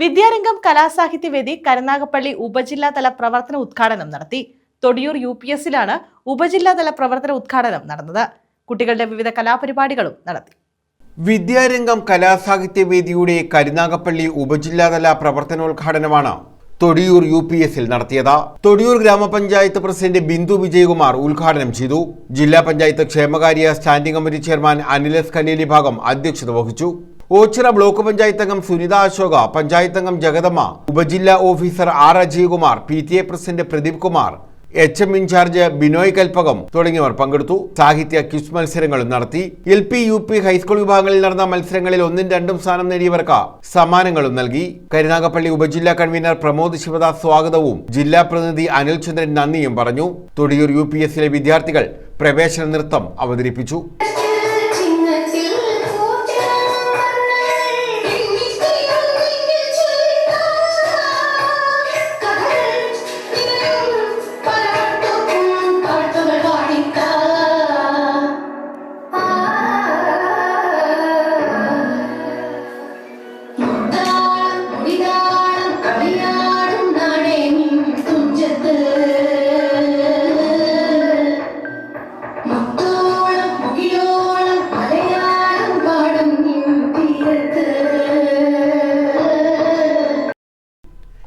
വിദ്യാരംഗം കലാസാഹിത്യവേദി കരുനാഗപ്പള്ളി ഉപജില്ലാതല പ്രവർത്തന ഉദ്ഘാടനം നടത്തി. തൊടിയൂർ യു പി എസിലാണ് ഉപജില്ലാതല പ്രവർത്തന ഉദ്ഘാടനം നടന്നത്. കുട്ടികളുടെ വിവിധ കലാപരിപാടികളും നടത്തി. വിദ്യാരംഗം കലാസാഹിത്യവേദിയുടെ കരുനാഗപ്പള്ളി ഉപജില്ലാതല പ്രവർത്തനോദ്ഘാടനമാണ് തൊടിയൂർ യു പി എസിൽ നടത്തിയത്. തൊടിയൂർ ഗ്രാമപഞ്ചായത്ത് പ്രസിഡന്റ് ബിന്ദു വിജയകുമാർ ഉദ്ഘാടനം ചെയ്തു. ജില്ലാ പഞ്ചായത്ത് ക്ഷേമകാര്യ standing committee chairman Anilas Kalleli ഭാഗം അധ്യക്ഷത വഹിച്ചു. ഓച്ചിറ ബ്ലോക്ക് പഞ്ചായത്ത് അംഗം സുനിത അശോക പഞ്ചായത്ത് അംഗം ജഗദമ്മ ഉപജില്ലാ officer R Ajaykumar P T A president Pradeep Kumar H M incharge Binoy Kalpakam തുടങ്ങിയവർ പങ്കെടുത്തു. സാഹിത്യ ക്വിസ് മത്സരങ്ങളും നടത്തി. L P U P high school വിഭാഗങ്ങളിൽ നടന്ന മത്സരങ്ങളിൽ ഒന്നും രണ്ടും സ്ഥാനം നേടിയവർക്ക് സമ്മാനങ്ങളും നൽകി. കരുനാഗപ്പള്ളി ഉപജില്ലാ കൺവീനർ പ്രമോദ് ശിവദാസ് സ്വാഗതവും ജില്ലാ പ്രതിനിധി അനിൽചന്ദ്രൻ നന്ദിയും പറഞ്ഞു. തൊടിയൂർ യു പി വിദ്യാർത്ഥികൾ പ്രവേശന നൃത്തം അവതരിപ്പിച്ചു.